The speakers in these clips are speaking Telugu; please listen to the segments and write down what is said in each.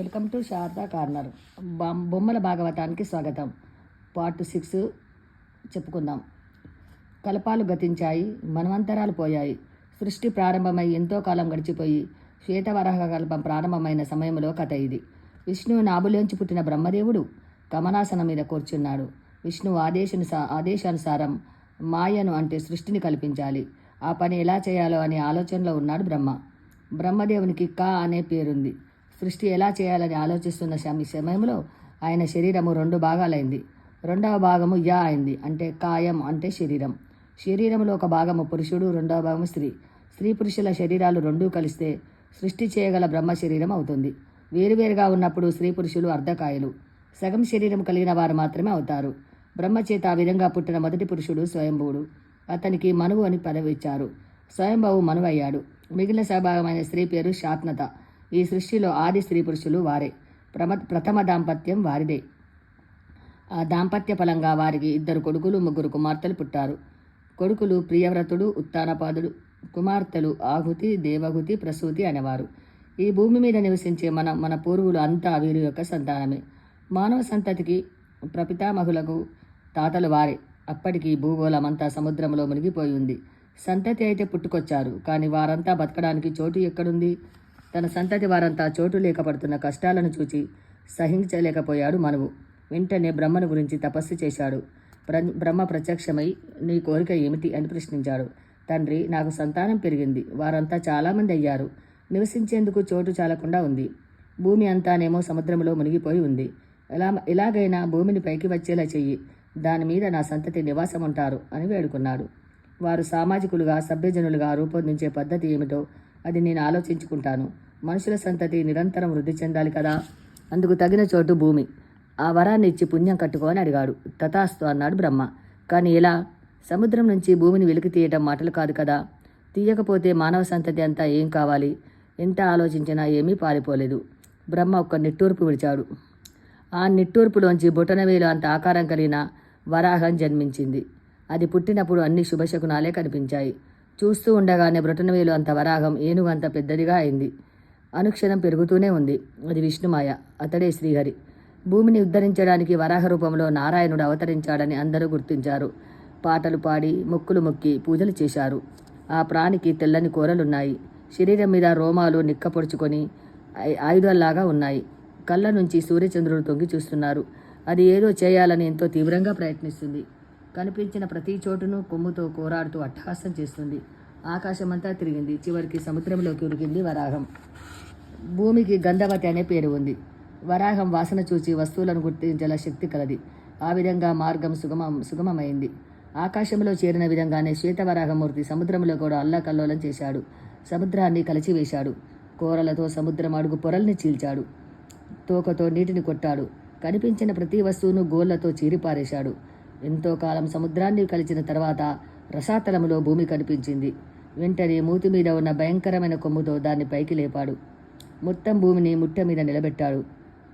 Welcome to Sharada corner. బొమ్మల భాగవతానికి స్వాగతం. పార్ట్ సిక్స్ చెప్పుకుందాం. కలపాలు గతించాయి మనవంతరాలు పోయాయి. సృష్టి ప్రారంభమై ఎంతో కాలం గడిచిపోయి శ్వేతవరాహ కల్పం ప్రారంభమైన సమయంలో కథ ఇది. విష్ణువు నాభులోంచి పుట్టిన బ్రహ్మదేవుడు కమలాసనం మీద కూర్చున్నాడు. విష్ణువు ఆదేశానుసా ఆదేశానుసారం మాయను అంటే సృష్టిని కల్పించాలి. ఆ పని ఎలా చేయాలో అనే ఆలోచనలో ఉన్నాడు బ్రహ్మ. బ్రహ్మదేవునికి కా అనే పేరుంది. సృష్టి ఎలా చేయాలని ఆలోచిస్తున్న సమ- సమయంలో ఆయన శరీరము రెండు భాగాలైంది. రెండవ భాగము యా అయింది. అంటే కాయం అంటే శరీరం. శరీరంలో ఒక భాగము పురుషుడు రెండవ భాగము స్త్రీ. స్త్రీ పురుషుల శరీరాలు రెండూ కలిస్తే సృష్టి చేయగల బ్రహ్మ శరీరం అవుతుంది. వేరువేరుగా ఉన్నప్పుడు స్త్రీ పురుషులు అర్ధకాయలు. సగం శరీరం కలిగిన వారు మాత్రమే అవుతారు. బ్రహ్మచేత ఆ విధంగా పుట్టిన మొదటి పురుషుడు స్వయంభువుడు. అతనికి మనువు అని పదవి ఇచ్చారు. స్వయంభవు మనువయ్యాడు. మిగిలిన సహభాగమైన స్త్రీ పేరు శాత్నత. ఈ సృష్టిలో ఆది స్త్రీ పురుషులు వారే. ప్రమ ప్రథమ దాంపత్యం వారిదే. ఆ దాంపత్య ఫలంగా వారికి ఇద్దరు కొడుకులు ముగ్గురు కుమార్తెలు పుట్టారు. కొడుకులు ప్రియవ్రతుడు ఉత్తానపాదుడు కుమార్తెలు ఆహుతి దేవహుతి ప్రసూతి అనేవారు. ఈ భూమి మీద నివసించే మన మన పూర్వులు అంతా వీరి యొక్క సంతానమే. మానవ సంతతికి ప్రపితామహులకు తాతలు వారే. అప్పటికి భూగోళమంతా సముద్రంలో మునిగిపోయి ఉంది. సంతతి అయితే పుట్టుకొచ్చారు. కానీ వారంతా బతకడానికి చోటు ఎక్కడుంది? తన సంతతి వారంతా చోటు లేకపడుతున్న కష్టాలను చూచి సహించలేకపోయాడు మనువు. వెంటనే బ్రహ్మను గురించి తపస్సు చేశాడు. బ్రహ్మ ప్రత్యక్షమై నీ కోరిక ఏమిటి? అని ప్రశ్నించాడు. తండ్రి నాకు సంతానం పెరిగింది. వారంతా చాలామంది అయ్యారు. నివసించేందుకు చోటు చాలకుండా ఉంది. భూమి అంతానేమో సముద్రంలో మునిగిపోయి ఉంది. ఎలా ఎలాగైనా భూమిని పైకి వచ్చేలా చెయ్యి. దాని మీద నా సంతతి నివాసం ఉంటారు అని వేడుకున్నాడు. వారు సామాజికులుగా సభ్యజనులుగా రూపొందించే పద్ధతి ఏమిటో అది నేను ఆలోచించుకుంటాను. మనుషుల సంతతి నిరంతరం వృద్ధి చెందాలి కదా? అందుకు తగిన చోటు భూమి. ఆ వరాన్ని ఇచ్చి పుణ్యం కట్టుకోని అడిగాడు. తథాస్తు అన్నాడు బ్రహ్మ. కానీ ఎలా? సముద్రం నుంచి భూమిని వెలికి తీయటం మాటలు కాదు కదా? తీయకపోతే మానవ సంతతి అంతా ఏం కావాలి? ఎంత ఆలోచించినా ఏమీ పారిపోలేదు. బ్రహ్మ ఒక్క నిట్టూర్పు విడిచాడు. ఆ నిట్టూర్పులోంచి బొటనవేలు అంత ఆకారం కలిగిన వరాహం జన్మించింది. అది పుట్టినప్పుడు అన్ని శుభశకునాలే కనిపించాయి. చూస్తూ ఉండగానే బ్రొటనవేలు అంత వరాహం ఏనుగు అంత పెద్దదిగా అయింది. అనుక్షణం పెరుగుతూనే ఉంది. అది విష్ణుమాయ అతడే శ్రీహరి. భూమిని ఉద్ధరించడానికి వరాహ రూపంలో నారాయణుడు అవతరించాడని అందరూ గుర్తించారు. పాటలు పాడి మొక్కులు మొక్కి పూజలు చేశారు. ఆ ప్రాణికి తెల్లని కూరలున్నాయి. శరీరం మీద రోమాలు నిక్కపొడుచుకొని ఆయుధాల్లాగా ఉన్నాయి. కళ్ళ నుంచి సూర్యచంద్రుడు తొంగి చూస్తున్నారు. అది ఏదో చేయాలని ఎంతో తీవ్రంగా ప్రయత్నిస్తుంది. కనిపించిన ప్రతి చోటును కొమ్ముతో కోరాడుతూ అట్టహాసం చేస్తుంది. ఆకాశమంతా తిరిగింది. చివరికి సముద్రంలోకి ఉరికింది వరాహం. భూమికి గంధవతి అనే పేరు ఉంది. వరాహం వాసన చూచి వస్తువులను గుర్తించేల శక్తి కలది. ఆ విధంగా మార్గం సుగమం సుగమమైంది. ఆకాశంలో చేరిన విధంగానే శ్వేతవరాహమూర్తి సముద్రంలో కూడా అల్లకల్లోలం చేశాడు. సముద్రాన్ని కలిచివేశాడు. కోరలతో సముద్రం అడుగు పొరల్ని చీల్చాడు. తోకతో నీటిని కొట్టాడు. కనిపించిన ప్రతి వస్తువును గోళ్ళతో చీరిపారేశాడు. ఎంతో కాలం సముద్రాన్ని కలిచిన తర్వాత రసాతలములో భూమి కనిపించింది. వెంటనే మూతి మీద ఉన్న భయంకరమైన కొమ్ముతో దాన్ని పైకి లేపాడు. మొత్తం భూమిని ముట్ట మీద నిలబెట్టాడు.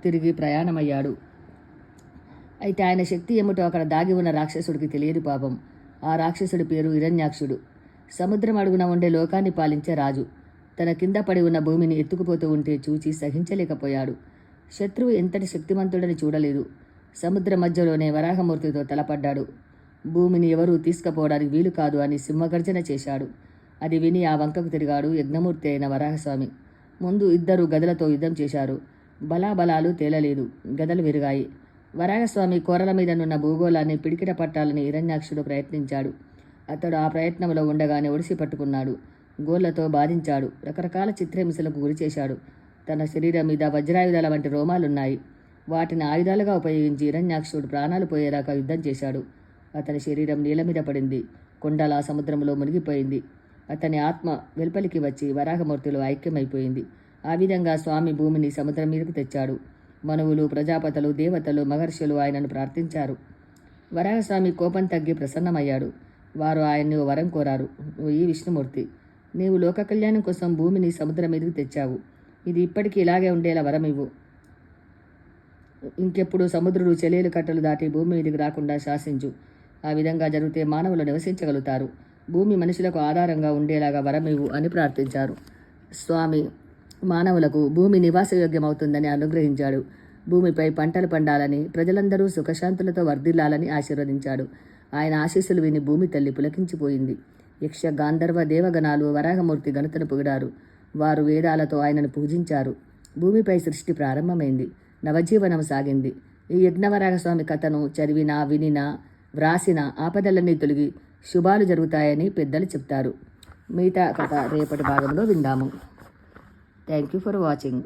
తిరిగి ప్రయాణమయ్యాడు. అయితే ఆయన శక్తి ఏమిటో అక్కడ దాగి ఉన్న రాక్షసుడికి తెలియదు పాపం. ఆ రాక్షసుడి పేరు హిరణ్యాక్షుడు. సముద్రం అడుగున ఉండే లోకాన్ని పాలించే రాజు. తన కింద పడి ఉన్న భూమిని ఎత్తుకుపోతూ ఉంటే చూచి సహించలేకపోయాడు. శత్రువు ఎంతటి శక్తిమంతుడని చూడలేదు. సముద్ర మధ్యలోనే వరాహమూర్తితో తలపడ్డాడు. భూమిని ఎవరూ తీసుకుపోవడానికి వీలు కాదు అని సింహగర్జన చేశాడు. అది విని ఆ వంకకు తిరిగాడు యజ్ఞమూర్తి అయిన వరాహస్వామి. ముందు ఇద్దరు గదలతో యుద్ధం చేశారు. బలాబలాలు తేలలేదు. గదలు విరిగాయి. వరాహస్వామి కోరల మీదనున్న భూగోళాన్ని పిడికిట పట్టాలని హిరణ్యాక్షుడు ప్రయత్నించాడు. అతడు ఆ ప్రయత్నంలో ఉండగానే ఒడిసి పట్టుకున్నాడు. గోళ్ళతో బాధించాడు. రకరకాల చిత్రహింసలకు గురిచేశాడు. తన శరీరం మీద వజ్రాయుధాల వంటి రోమాలున్నాయి. వాటిని ఆయుధాలుగా ఉపయోగించి హిరణ్యాక్షుడు ప్రాణాలు పోయేదాకా యుద్ధం చేశాడు. అతని శరీరం నీళ్ళ మీద పడింది. కొండల సముద్రంలో మునిగిపోయింది. అతని ఆత్మ వెలుపలికి వచ్చి వరాహమూర్తిలో ఐక్యమైపోయింది. ఆ విధంగా స్వామి భూమిని సముద్రం మీదకు తెచ్చాడు. మనువులు ప్రజాపతులు దేవతలు మహర్షులు ఆయనను ప్రార్థించారు. వరాహస్వామి కోపం తగ్గి ప్రసన్నమయ్యాడు. వారు ఆయన్ని ఓ వరం కోరారు. "ఓ ఈ విష్ణుమూర్తి నీవు లోక కళ్యాణం కోసం భూమిని సముద్రం మీదకు తెచ్చావు. ఇది ఇప్పటికీ ఇలాగే ఉండేలా వరం ఇవ్వు ఇంకెప్పుడు సముద్రుడు చెలేలు కట్టలు దాటి భూమి మీదకి రాకుండా శాసించు. ఆ విధంగా జరిగితే మానవులు నివసించగలుగుతారు భూమి మనుషులకు ఆధారంగా ఉండేలాగా వరమివు అని ప్రార్థించారు. స్వామి మానవులకు భూమి నివాసయోగ్యమవుతుందని అనుగ్రహించాడు. భూమిపై పంటలు పండాలని ప్రజలందరూ సుఖశాంతులతో వర్ధిల్లాలని ఆశీర్వదించాడు. ఆయన ఆశీస్సులు విని భూమి తల్లి పులకించిపోయింది. యక్ష గాంధర్వ దేవగణాలు వరాహమూర్తి గణతను పొగిడారు. వారు వేదాలతో ఆయనను పూజించారు. భూమిపై సృష్టి ప్రారంభమైంది. నవజీవనం సాగింది. ఈ యజ్ఞవరాహస్వామి కథను చదివినా వినినా వ్రాసిన ఆపదలన్నీ తొలగి శుభాలు జరుగుతాయని పెద్దలు చెప్తారు. మిగతా కథ రేపటి భాగంలో విందాము. Thank you for watching